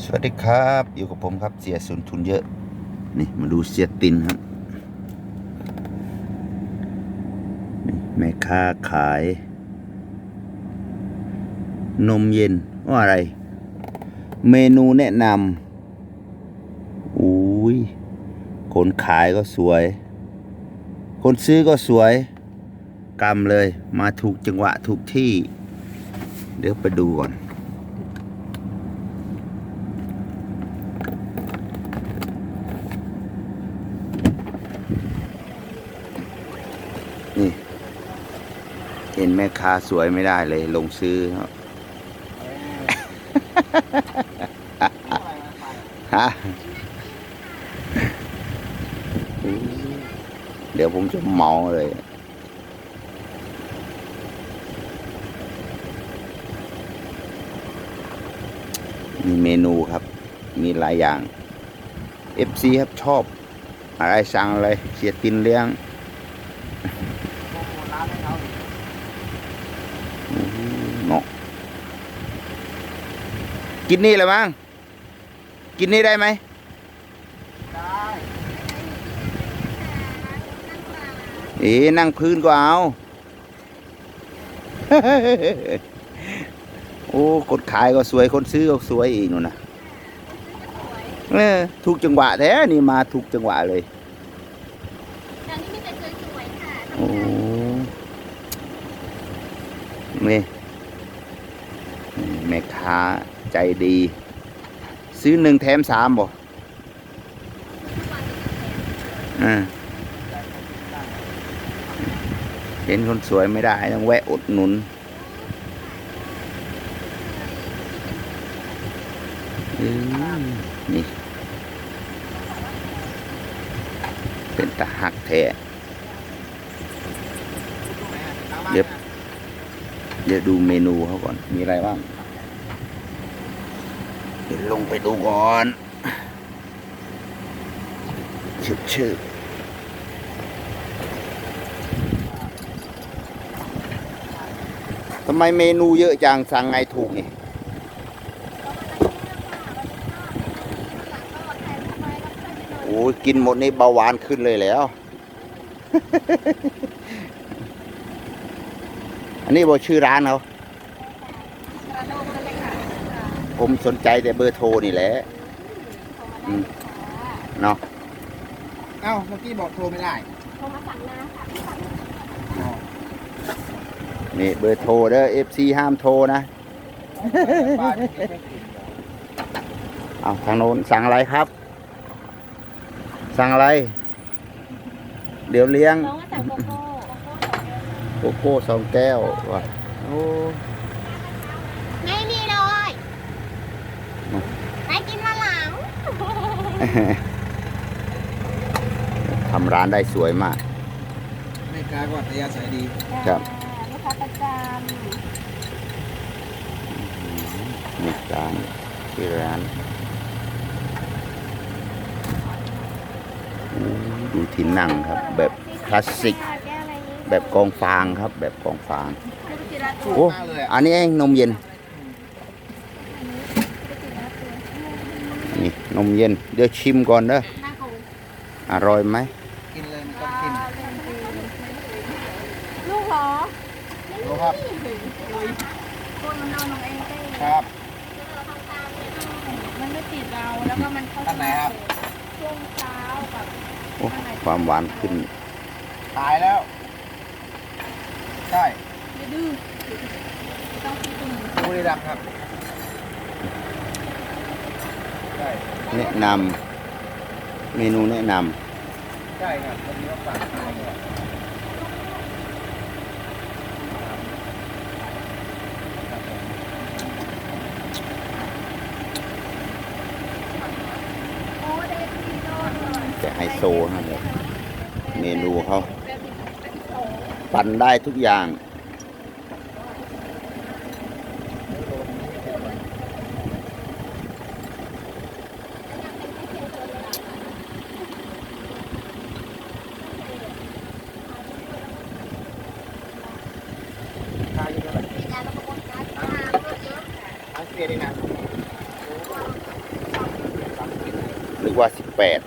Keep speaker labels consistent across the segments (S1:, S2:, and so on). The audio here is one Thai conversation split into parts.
S1: สวัสดีครับ อยู่กับผมครับเสียสุนทุนเยอะ นี่มาดูเสียตินครับนี่แม่ค้าขาย นมเย็นว่าอะไร เมนูแนะนำอุ้ยคนขายก็สวย คนซื้อก็สวยกำเลยมาถูกจังหวะถูกที่ เดี๋ยวไปดูก่อน นี่ เห็นแม่ค้าสวยไม่ได้เลย ลงซื้อครับฮะเดี๋ยวผมจะเมาเลยมีเมนูครับ มีหลายอย่าง FC ครับชอบ อะไรสั่งเลยเสียตินเลี้ยง เนาะ กินนี่เลยมั้งกินนี่ได้ไหมเอ๊ะนั่งพื้นก็เอาโอ้คนขายก็สวยคนซื้อก็สวยอีกนู่นนะเออถูกจังหวะแท้นี่มาถูกจังหวะเลย
S2: ตอนนี้มีแต่สวยๆค่ะ
S1: โอ้นี่แม่ค้า ใจดี ซื้อหนึ่งแถมสามบ่เห็นคนสวยไม่ได้ต้องแวะอุดหนุนนี่ เป็นตะหักแท้เดี๋ยวเดี๋ยวดูเมนูเขาก่อน มีอะไรบ้าง เดี๋ยวลงไปดูก่อนชื่อชื่อทำไมเมนูเยอะจังสั่งไงถูกนี่โอ้ยกินหมดนี่เบาหวานขึ้นเลยแล้ว อันนี้บอกชื่อร้านเขา ผมสนใจแต่เบอร์โทรนี่แหละอืมเนาะ
S3: เอ้าเมื่อกี้บอกโทรไม่ได้
S2: โทรมาสั่งน้ำค่ะ
S1: นี่เบอร์โทรเด้อ FC ห้ามโทรนะ
S3: บ้าน
S1: เอาทางโน้นสั่งอะไรครับ สั่งอะไร เดี๋ยวเลี้ยง
S2: น้องมาสั่งโกโก้
S1: โกโก้สองแก้วว่ะโอ้
S2: ไม่มีเลยไปกินมาหลัง
S1: ทำร้านได้สวยมาก
S3: แม่ค้าก็อัธยาศัยดี
S1: ครับ
S2: ลูกค้าประจ
S1: นี่ร้านที่ร้านโอ้ดูที่นั่งครับ แบบคลาสสิก
S2: แก้วอะไรนี้
S1: แบบกองฟางครับ แบบกองฟาง
S2: ไม่ติดละ
S3: ถูก
S1: โอ้
S3: มากเลยอะ
S1: อันนี้เองนมเย็น นี่นมเย็น เดี๋ยวชิมก่อนเด้อ
S2: หน้ากู
S1: อร่อยไหม
S3: กินเลยไม่ต้องกิน
S2: ลูกเหรอ
S3: ดูครับ
S2: คนมันนอนลงเองได้
S3: ครับ
S2: มันไม่ติดเราแล้วก็มันเข้า
S3: อันไหนครับ
S2: ช่วงเช้ากับ
S1: โอ้ความหวานขึ้น
S3: ตายแล้ว ใช่
S2: อย่าดื้อต้องคิดตรงนี้
S3: บุรีรัมย์ครับใช่
S1: แนะนำเมนูแนะน
S3: ใช่ครับวันนี้ก็ฝากขายด้วยครับผมำ
S1: จะไฮโซนะเนี่ยเมนูเขาปั่นได้ทุกอย่าง
S3: ขายอยู่เท่าไหร่
S2: มีการระบบการทำเยอะ
S3: ขายเสียดีนะ
S1: นึกว่าสิบแปด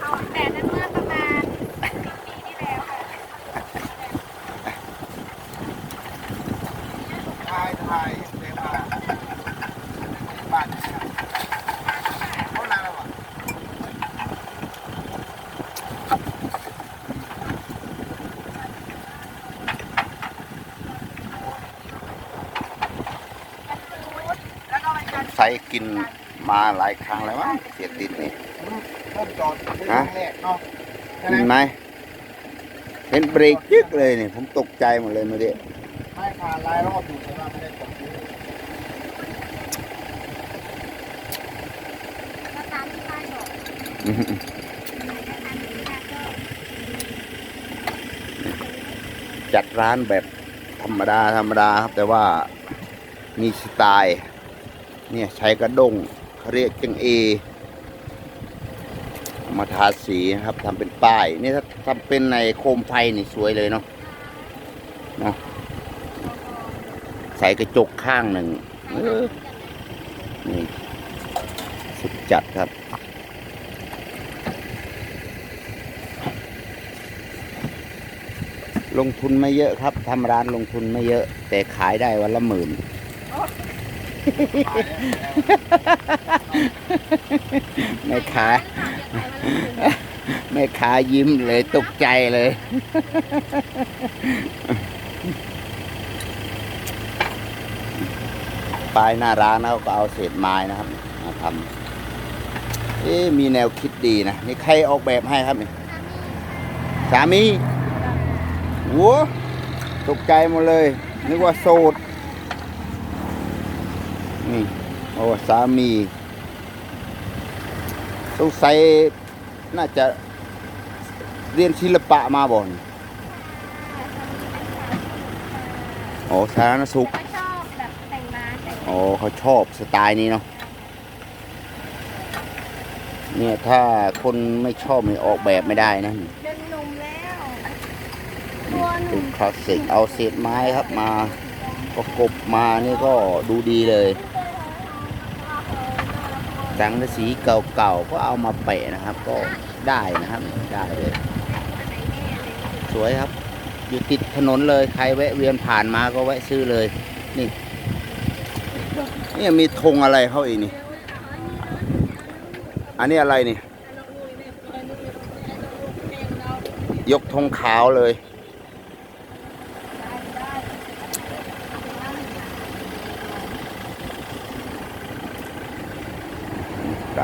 S2: เอาแต่นั้นเมื่อประมาณปีที่แล้วค่ะ
S3: ถ่ายถ่ายเดี๋ยวมาบ้านนะครับเขานานแล้วอะ
S1: ใส่กิน มาหลายครั้งแล้วมั้งเสียติดนี่
S3: เริ่มจอดเป็นครั้งแรกเนาะใช่ไหม
S1: เห็นไหมเห็นเบรกยึกเลยเนี่ยผมตกใจหมดเลยเมื่อกี้
S3: ไม่ผ่านหลายรอบอยู่แต่ว่าไม่ได้ตก
S2: ก็ตามที่ป้ายบอก
S1: อื้อหือ
S2: นะคะนี่ค่ะก็
S1: จัดร้านแบบธรรมดาธรรมดาครับแต่ว่ามีสไตล์ เนี่ยใช้กระด้ง เรียกจังเอ มาทาสีนะครับทำเป็นป้าย นี่ถ้าทำเป็นในโคมไฟนี่สวยเลยเนาะเนาะใส่กระจกข้างหนึ่งนี่สุดจัดครับลงทุนไม่เยอะครับทำร้านลงทุนไม่เยอะ แต่ขายได้วันละหมื่น แม่ค้าแม่ค้ายิ้มเลยตกใจเลย ปลายหน้าร้านนะก็เอาเศษไม้นะครับมาทำเอ๊มีแนวคิดดีนะ นี่ใครออกแบบให้ครับนี่สามีหัวตกใจหมดเลย นึกว่าโสด นี่โอ้สามี สงสัยน่าจะเรียนศิลปะมาบ่อนโอ้สาธารณสุข
S2: ก็ชอบแบบแต่งร้านแต่ง
S1: โอ้เขาชอบสไตล์นี้เนาะเนี่ยถ้าคนไม่ชอบไม่ออกแบบไม่ได้นะ
S2: เดินหนุ่มแล้วตัวห
S1: เป็
S2: นุ่
S1: น
S2: ม
S1: คลาสสิกเอาเศษไม้ครับมาประกบมานี่ก็ดูดีเลย ดังกระสีเก่าๆก็เอามาแปะนะครับ ก็ได้นะครับได้เลย สวยครับ อยู่ติดถนนเลยใครแวะเวียนผ่านมาก็แวะซื้อเลย นี่นี่มีธงอะไรเขาอีกนี่ อันนี้อะไรนี่ ยกธงขาวเลย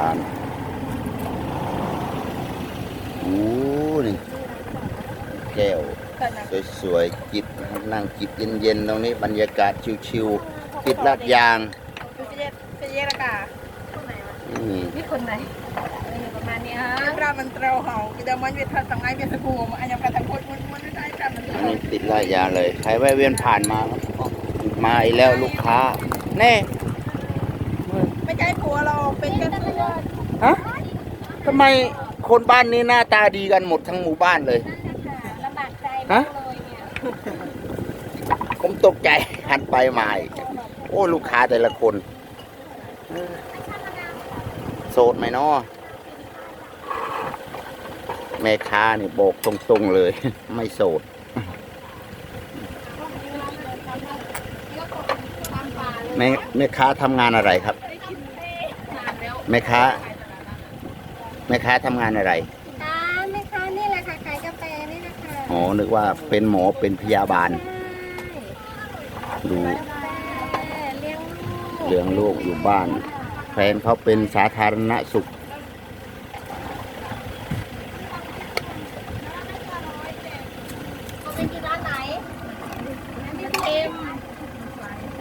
S1: การโอ้นี่แก้ว สวยๆจิบนะครับนั่งจิบเย็นๆตรงนี้บรรยากาศชิวๆติดลาดยาง
S2: ดูเจ๊เจ๊ละกาคนไหนวะ
S1: นี่
S2: คนไหนประมาณนี้ฮะ
S4: Pra mentrau hau, kita main biasa tengah biasa gua, makanya kata kuat mun mun ada ikan
S1: อันนี้ติดลาดยางเลยใครแวะเวียนผ่านมา มาอีกแล้วลูกค้าแน่
S4: ไม่ใช่ผัวเราเป็นแค่เพื่อน
S1: ฮะทำไมคนบ้านนี้หน้าตาดีกันหมดทั้งหมู่บ้านเลย
S2: ลำบากใจ
S1: ฮะ
S2: มากเลยเนี่ย
S1: ผมตกใจหันไปมาอีกโอ้ลูกค้าแต่ละคนเออโสดไหมเนาะแม่ค้านี่บอกตรงๆเลย ไม่โสด แม่แม่ค้าทำงานอะไรครับ แม่ค้าแม่ค้าทำงานอะไร
S2: ค่ะแม่ค้านี่แหละค่ะขายกาแฟนี่นะคะ
S1: อ๋อนึกว่าเป็นหมอเป็นพยาบาล ดู
S2: ใช่เลี้ยงลูก
S1: เลี้ยงลูกอยู่บ้าน แฟนเขาเป็นสาธารณสุข
S2: ไปกินร้านไหนร้านที่เต็ม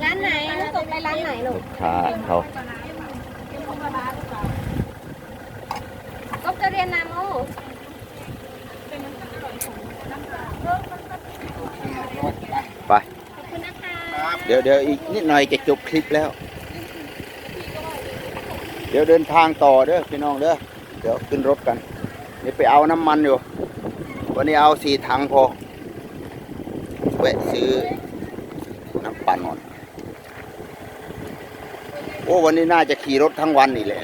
S2: ร้านไหนน้ำตกไปร้านไหนลู
S1: ลู
S2: ก
S1: กค้าเขา
S2: ก็จะเรียนนาโม
S1: ไป
S2: ขอบคุณนะคะ
S1: เดี๋ยวเดี๋ยวอีกนิดหน่อยจะจบคลิปแล้ว เดี๋ยวเดินทางต่อเด้อพี่น้องเด้อเดี๋ยวขึ้นรถกันนี่ไปเอาน้ำมันอยู่ วันนี้เอาสี่ถังพอแวะซื้อน้ำปั่นก่อนโอ้วันนี้น่าจะขี่รถทั้งวันนี่แหละ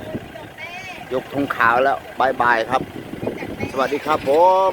S1: ยกธงขาวแล้วบายบายครับ สวัสดีครับผม